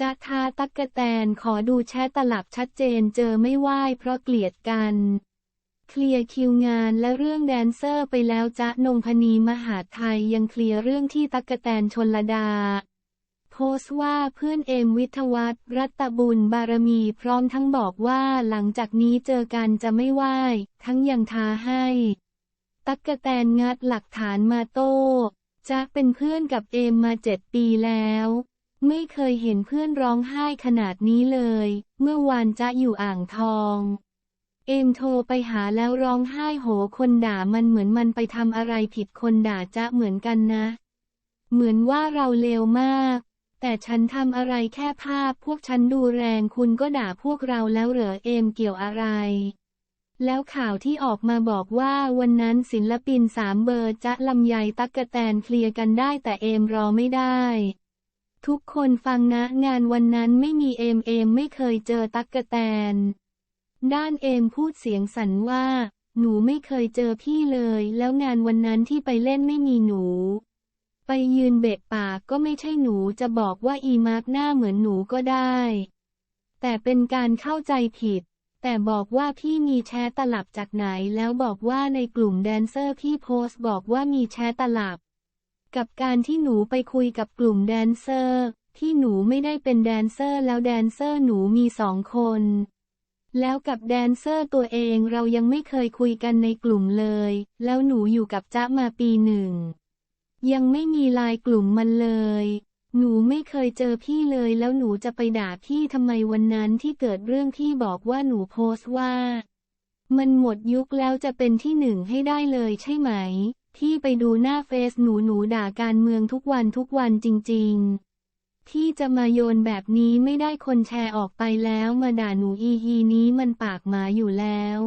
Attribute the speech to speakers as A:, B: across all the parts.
A: จะทาตักกะแตนขอดูแชทตลับชัดเจนเจอไม่ไหวเพราะเกลียดกัน เคลียร์คิวงานและเรื่องแดนเซอร์ไปแล้วจ๊ะนงพนีมหาไทยยังเคลียร์เรื่องที่ตักกะแตนชนลดา โพสต์ว่าเพื่อนเอมวิทยวัฒน์รัตบุญบารมีพร้อมทั้งบอกว่าหลังจากนี้เจอกันจะไม่ไหวทั้งยังท้าให้ ตักกะแตนงัดหลักฐานมาโต้จ๊ะเป็นเพื่อนกับเอมมาเจ็ดปีแล้ว ไม่เคยเห็นเพื่อนร้องไห้ขนาดนี้เลย เมื่อวานจะอยู่อ่างทอง เอมโทรไปหาแล้วร้องไห้โหคนด่ามันเหมือนมันไปทำอะไรผิดคนด่าจะเหมือนกันนะ เหมือนว่าเราเลวมาก แต่ฉันทำอะไรแค่ภาพ พวกฉันดูแรงคุณก็ด่าพวกเราแล้วเหรอเอมเกี่ยวอะไร แล้วข่าวที่ออกมาบอกว่าวันนั้นศิลปินสามเบอร์จะลำไยตักกะแตนเคลียร์กันได้แต่เอมรอไม่ได้ ทุกคนฟังนะงานวันนั้นไม่มีเอมเอมไม่เคยเจอตักกะแตน ด้านเอมพูดเสียงสั่นว่า หนูไม่เคยเจอพี่เลย แล้วงานวันนั้นที่ไปเล่นไม่มีหนู ไปยืนเบะปากก็ไม่ใช่หนูจะบอกว่าอีมาร์กหน้าเหมือนหนูก็ได้ แต่เป็นการเข้าใจผิด แต่บอกว่าพี่มีแชทตลับจากไหนแล้วบอกว่าในกลุ่มแดนเซอร์พี่โพสต์บอกว่ามีแชทตลับ กับการที่หนูไปคุยกับกลุ่มแดนเซอร์ ที่หนูไม่ได้เป็นแดนเซอร์แล้วแดนเซอร์หนูมีสองคน แล้วกับแดนเซอร์ตัวเองเรายังไม่เคยคุยกันในกลุ่มเลย แล้วหนูอยู่กับจ๊ะมาปีหนึ่ง ยังไม่มีลายกลุ่มมันเลย หนูไม่เคยเจอพี่เลยแล้วหนูจะไปด่าพี่ทำไมวันนั้นที่เกิดเรื่องพี่บอกว่าหนูโพสต์ว่า มันหมดยุคแล้วจะเป็นที่หนึ่งให้ได้เลยใช่ไหม พี่ไปดูหน้าเฟซหนูหนูด่าการเมืองทุกวันทุกวันจริงๆพี่จะมาโยนแบบนี้ไม่ได้คนแชร์ออกไปแล้วมาด่าหนูอีฮีนี้มันปากหมาอยู่แล้ว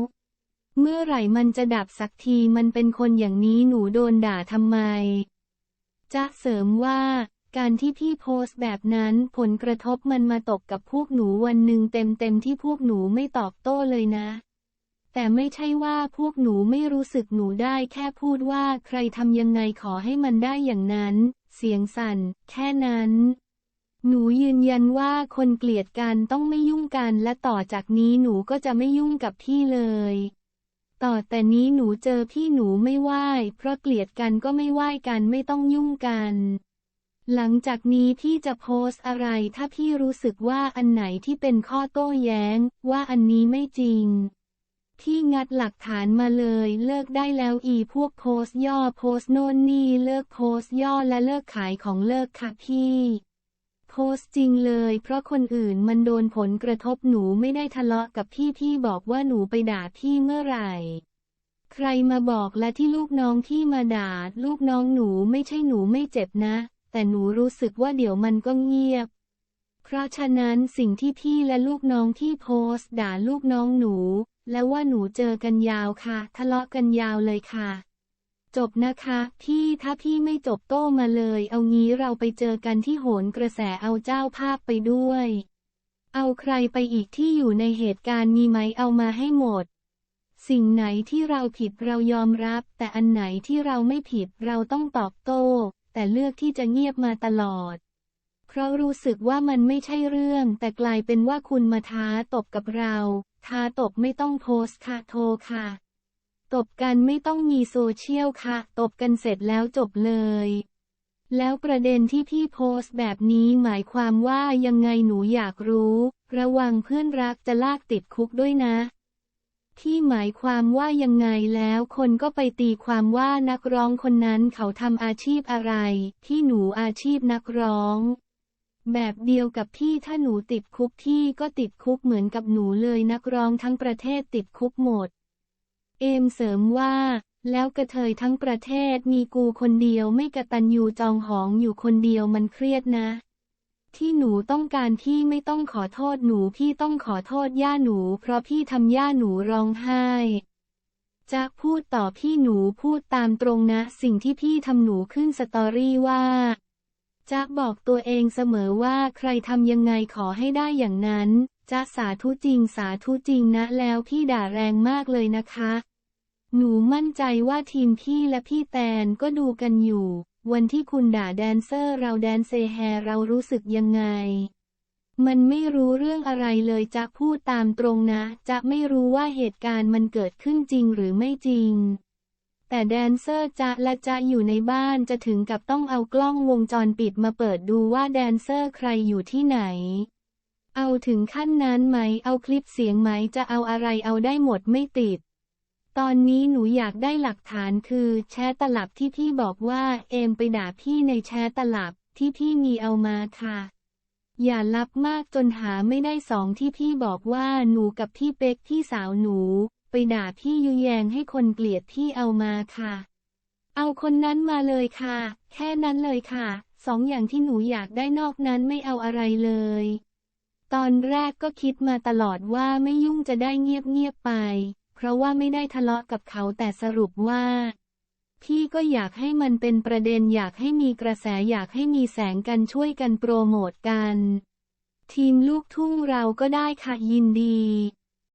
A: เมื่อไหร่มันจะดับสักทีมันเป็นคนอย่างนี้หนูโดนด่าทำไม จะเสริมว่าการที่พี่โพสต์แบบนั้นผลกระทบมันมาตกกับพวกหนูวันหนึ่งเต็มๆที่พวกหนูไม่ตอบโต้เลยนะ แต่ไม่ใช่ว่าพวกหนูไม่รู้สึกหนูได้แค่พูดว่าใครทำยังไงขอให้มันได้อย่างนั้น เสียงสั่น แค่นั้น หนูยืนยันว่าคนเกลียดกันต้องไม่ยุ่งกันและต่อจากนี้หนูก็จะไม่ยุ่งกับพี่เลย ต่อแต่นี้หนูเจอพี่หนูไม่ไหว้เพราะเกลียดกันก็ไม่ไหว้กันไม่ต้องยุ่งกันหลังจากนี้พี่จะโพสต์อะไรถ้าพี่รู้สึกว่าอันไหนที่เป็นข้อโต้แย้ง ว่าอันนี้ไม่จริง พี่งัดหลักฐานมาเลยเลิกได้แล้วอีพวกโพสย่อโพสโน่นนี่เลิกโพสย่อและเลิกขายของเลิกค่ะพี่โพสจริงเลย เพราะคนอื่นมันโดนผลกระทบหนูไม่ได้ทะเลาะกับพี่พี่บอกว่าหนูไปด่าพี่เมื่อไหร่ ใครมาบอกและที่ลูกน้องที่มาด่าลูกน้องหนูไม่ใช่หนูไม่เจ็บนะ แต่หนูรู้สึกว่าเดี๋ยวมันก็เงียบ เพราะฉะนั้นสิ่งที่พี่และลูกน้องที่โพสด่าลูกน้องหนู แล้วว่าหนูเจอกันยาวค่ะ ทะเลาะกันยาวเลยค่ะ จบนะคะ พี่ถ้าพี่ไม่จบโต้มาเลย เอางี้เราไปเจอกันที่โหนกระแสเอาเจ้าภาพไปด้วย เอาใครไปอีกที่อยู่ในเหตุการณ์มีไหมเอามาให้หมด สิ่งไหนที่เราผิดเรายอมรับ แต่อันไหนที่เราไม่ผิดเราต้องตอบโต้ แต่เลือกที่จะเงียบมาตลอด เพราะรู้สึกว่ามันไม่ใช่เรื่อง แต่กลายเป็นว่าคุณมาท้าตบกับเรา ท้าตบไม่ต้องโพสต์ค่ะโทรค่ะ ตบกันไม่ต้องมีโซเชียลค่ะ ตบกันเสร็จแล้วจบเลย แล้วประเด็นที่พี่โพสต์แบบนี้หมายความว่ายังไงหนูอยากรู้ ระวังเพื่อนรักจะลากติดคุกด้วยนะที่หมายความว่ายังไงแล้วคนก็ไปตีความว่านักร้องคนนั้นเขาทำอาชีพอะไร ที่หนูอาชีพนักร้อง แบบเดียวกับพี่ถ้าหนูติดคุกที่ก็ติดคุกเหมือนกับหนูเลยนักร้องทั้งประเทศติดคุกหมด เอมเสริมว่า แล้วกระเทยทั้งประเทศมีกูคนเดียวไม่กระตันยูจองหองอยู่คนเดียวมันเครียดนะ ที่หนูต้องการพี่ไม่ต้องขอโทษหนูพี่ต้องขอโทษย่าหนู เพราะพี่ทำย่าหนูร้องไห้จะพูดต่อพี่หนูพูดตามตรงนะ สิ่งที่พี่ทำหนูขึ้นสตอรี่ว่า จะบอกตัวเองเสมอว่าใครทำยังไงขอให้ได้อย่างนั้นจะสาธุจริงสาธุจริงนะแล้วพี่ด่าแรงมากเลยนะคะ หนูมั่นใจว่าทีมพี่และพี่แตนก็ดูกันอยู่ วันที่คุณด่าแดนเซอร์เราแดนเซแฮเรารู้สึกยังไง มันไม่รู้เรื่องอะไรเลยจะพูดตามตรงนะ จะไม่รู้ว่าเหตุการณ์มันเกิดขึ้นจริงหรือไม่จริง แต่แดนเซอร์จะและจะอยู่ในบ้านจะถึงกับต้องเอากล้องวงจรปิดมาเปิดดูว่าแดนเซอร์ใครอยู่ที่ไหน เอาถึงขั้นนั้นไหม เอาคลิปเสียงไหม จะเอาอะไรเอาได้หมดไม่ติด ตอนนี้หนูอยากได้หลักฐานคือแชทตลับที่พี่บอกว่าเอมไปด่าพี่ในแชทตลับที่พี่มีเอามาค่ะ อย่าลับมากจนหาไม่ได้สองที่พี่บอกว่าหนูกับพี่เป๊กพี่สาวหนู ไปด่าพี่ยุแยงให้คนเกลียดพี่เอามาค่ะ เอาคนนั้นมาเลยค่ะ แค่นั้นเลยค่ะ สองอย่างที่หนูอยากได้นอกนั้นไม่เอาอะไรเลย ตอนแรกก็คิดมาตลอดว่าไม่ยุ่งจะได้เงียบๆไป เพราะว่าไม่ได้ทะเลาะกับเขาแต่สรุปว่าพี่ก็อยากให้มันเป็นประเด็นอยากให้มีกระแสอยากให้มีแสงกันช่วยกันโปรโมทกัน ทีมลูกทุ่งเราก็ได้ค่ะยินดี